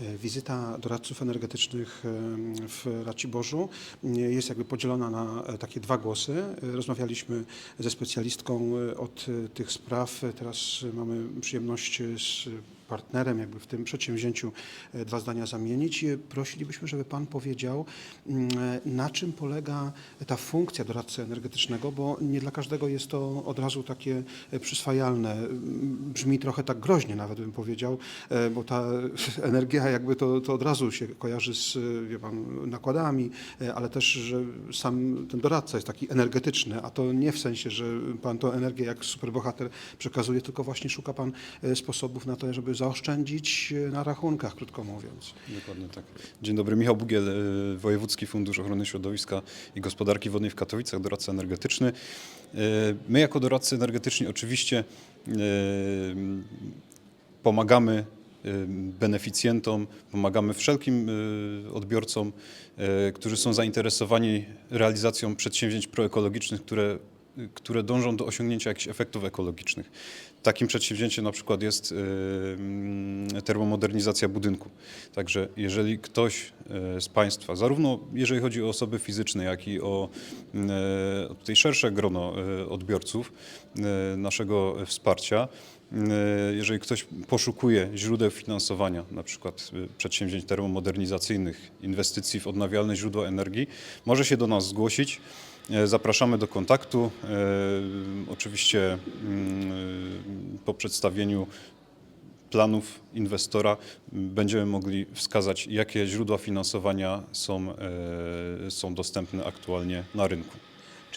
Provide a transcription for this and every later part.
E, Wizyta doradców energetycznych e, w Raciborzu e, jest jakby podzielona na takie dwa głosy. Rozmawialiśmy ze specjalistką od tych spraw. Teraz mamy przyjemność z partnerem jakby w tym przedsięwzięciu e, dwa zdania zamienić. Prosilibyśmy, żeby Pan powiedział, mm, e, na czym polega ta funkcja doradcy energetycznego, bo nie dla każdego jest to od razu takie e, przyswajalne. Mm, Brzmi trochę tak groźnie nawet bym powiedział, bo ta energia jakby to, to od razu się kojarzy z pan, nakładami, ale też, że sam ten doradca jest taki energetyczny, a to nie w sensie, że pan tą energię jak superbohater przekazuje, tylko właśnie szuka pan sposobów na to, żeby zaoszczędzić e, na rachunkach, krótko mówiąc. Dokładnie tak. Dzień dobry, Michał Bugiel, y, Wojewódzki Fundusz Ochrony Środowiska i Gospodarki Wodnej w Katowicach, doradca energetyczny. Y, My jako doradcy energetyczni oczywiście pomagamy beneficjentom, pomagamy wszelkim odbiorcom, którzy są zainteresowani realizacją przedsięwzięć proekologicznych, które, które dążą do osiągnięcia jakichś efektów ekologicznych. Takim przedsięwzięciem na przykład jest y, mm, termomodernizacja budynku. Także jeżeli ktoś y, z Państwa, zarówno jeżeli chodzi o osoby fizyczne, jak i o y, tutaj szersze grono y, odbiorców naszego wsparcia, jeżeli ktoś poszukuje źródeł finansowania, na przykład przedsięwzięć termomodernizacyjnych, inwestycji w odnawialne źródła energii, może się do nas zgłosić. E, Zapraszamy do kontaktu. E, Oczywiście mm, po przedstawieniu planów inwestora m, będziemy mogli wskazać, jakie źródła finansowania są, e, są dostępne aktualnie na rynku.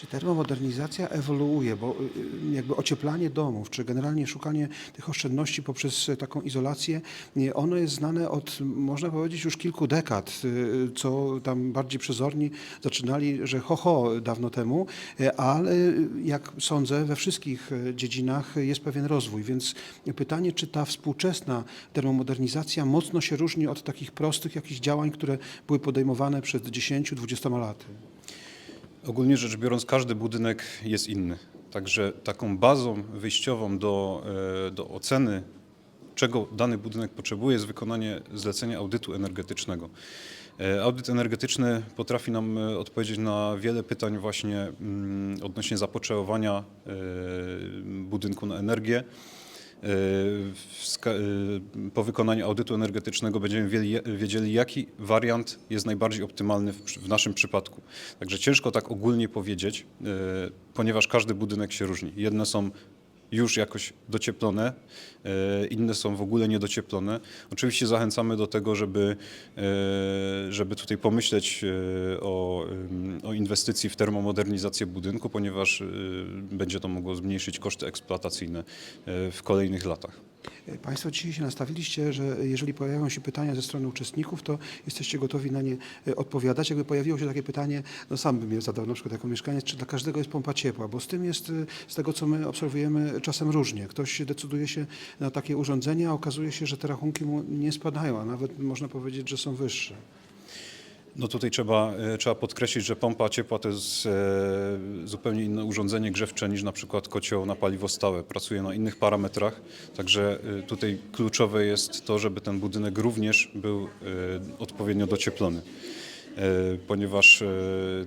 Czy termomodernizacja ewoluuje, bo y, y, jakby ocieplanie domów, czy generalnie szukanie tych oszczędności poprzez y, taką izolację, nie, ono jest znane od, można powiedzieć, już kilku dekad, y, co tam bardziej przezorni zaczynali, że ho, ho, dawno temu, y, ale y, jak sądzę, we wszystkich y, dziedzinach jest pewien rozwój, więc pytanie, czy ta współczesna termomodernizacja mocno się różni od takich prostych jakichś działań, które były podejmowane przed 10-20 laty? Ogólnie rzecz biorąc, każdy budynek jest inny. Także taką bazą wyjściową do, e, do oceny, czego dany budynek potrzebuje, jest wykonanie zlecenia audytu energetycznego. E, Audyt energetyczny potrafi nam e, odpowiedzieć na wiele pytań właśnie mm, odnośnie zapotrzebowania budynku na energię. E, Po wykonaniu audytu energetycznego będziemy wiedzieli- jaki wariant jest najbardziej optymalny w, naszym przypadku. Także ciężko tak ogólnie powiedzieć, e, ponieważ każdy budynek się różni. Jedne są już jakoś docieplone, e, inne są w ogóle niedocieplone. Oczywiście zachęcamy do tego, żeby, e, żeby tutaj pomyśleć e, o, o inwestycji w termomodernizację budynku, ponieważ będzie to mogło zmniejszyć koszty eksploatacyjne w kolejnych latach. Państwo dzisiaj się nastawiliście, że jeżeli pojawiają się pytania ze strony uczestników, to jesteście gotowi na nie e, odpowiadać. Jakby pojawiło się takie pytanie, no sam bym je zadał na przykład jako mieszkaniec, czy dla każdego jest pompa ciepła, bo z tym jest, e, z tego co my obserwujemy, czasem różnie. Ktoś decyduje się na takie urządzenie, a okazuje się, że te rachunki mu nie spadają, a nawet można powiedzieć, że są wyższe. No tutaj trzeba, e, trzeba podkreślić, że pompa ciepła to jest e, zupełnie inne urządzenie grzewcze niż na przykład kocioł na paliwo stałe. Pracuje na innych parametrach, także e, tutaj kluczowe jest to, żeby ten budynek również był odpowiednio docieplony. E, Ponieważ e,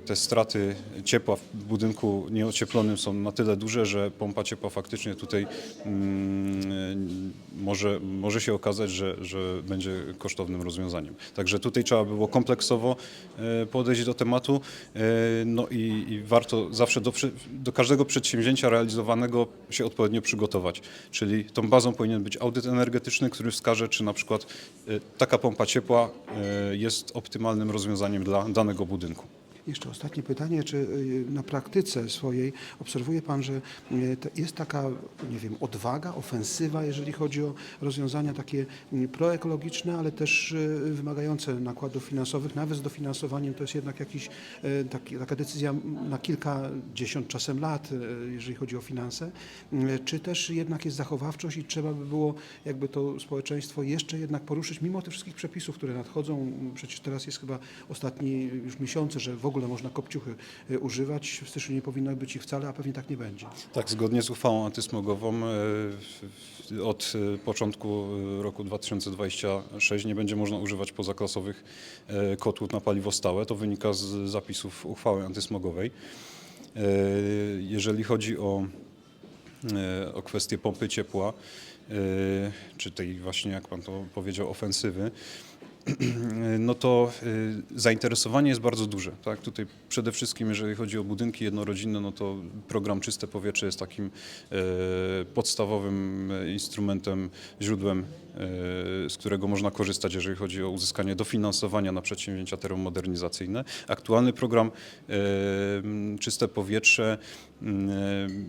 te straty ciepła w budynku nieocieplonym są na tyle duże, że pompa ciepła faktycznie tutaj mm, może, może się okazać, że, że będzie kosztownym rozwiązaniem. Także tutaj trzeba było kompleksowo e, podejść do tematu. e, No i, i warto zawsze do, do każdego przedsięwzięcia realizowanego się odpowiednio przygotować. Czyli tą bazą powinien być audyt energetyczny, który wskaże, czy na przykład e, taka pompa ciepła e, jest optymalnym rozwiązaniem dla danego budynku. Jeszcze ostatnie pytanie, czy y, na praktyce swojej obserwuje Pan, że y, jest taka, nie wiem, odwaga, ofensywa, jeżeli chodzi o rozwiązania takie y, proekologiczne, ale też y, wymagające nakładów finansowych, nawet z dofinansowaniem to jest jednak jakiś, taka decyzja na kilkadziesiąt czasem lat, jeżeli chodzi o finanse, czy też jednak jest zachowawczość i trzeba by było jakby to społeczeństwo jeszcze jednak poruszyć, mimo tych wszystkich przepisów, które nadchodzą, przecież teraz jest chyba ostatni już miesiące, że w ogóle ogóle można kopciuchy e, używać. W styczniu nie powinno być ich wcale, a pewnie tak nie będzie. Tak, zgodnie z uchwałą antysmogową w- od e, początku roku 2026 nie będzie można używać pozaklasowych kotłów na paliwo stałe. To wynika z zapisów uchwały antysmogowej. Jeżeli chodzi o, o kwestię pompy ciepła, czy tej właśnie, jak pan to powiedział, ofensywy, no to y, zainteresowanie jest bardzo duże. Tak? Tutaj przede wszystkim, jeżeli chodzi o budynki jednorodzinne, no to program Czyste Powietrze jest takim e, podstawowym e, instrumentem, źródłem, z którego można korzystać, jeżeli chodzi o uzyskanie dofinansowania na przedsięwzięcia termomodernizacyjne. Aktualny program m, Czyste Powietrze e,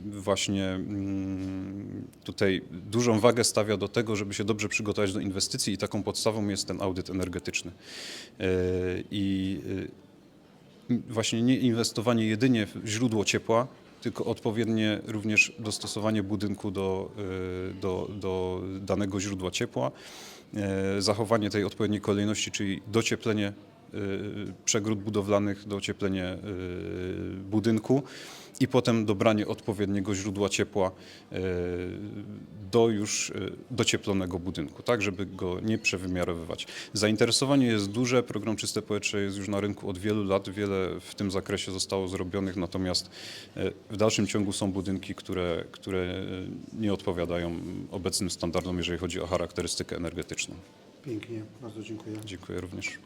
właśnie tutaj dużą wagę stawia do tego, żeby się dobrze przygotować do inwestycji i taką podstawą jest ten audyt energetyczny. I właśnie nie inwestowanie jedynie w źródło ciepła, tylko odpowiednie również dostosowanie budynku do, e, do, do danego źródła ciepła, e, zachowanie tej odpowiedniej kolejności, czyli docieplenie przegród budowlanych, docieplenie e, budynku i potem dobranie odpowiedniego źródła ciepła e, do już docieplonego budynku, tak, żeby go nie przewymiarowywać. Zainteresowanie jest duże, program Czyste Powietrze jest już na rynku od wielu lat, wiele w tym zakresie zostało zrobionych, natomiast w dalszym ciągu są budynki, które, które nie odpowiadają obecnym standardom, jeżeli chodzi o charakterystykę energetyczną. Pięknie, bardzo dziękuję. Dziękuję również.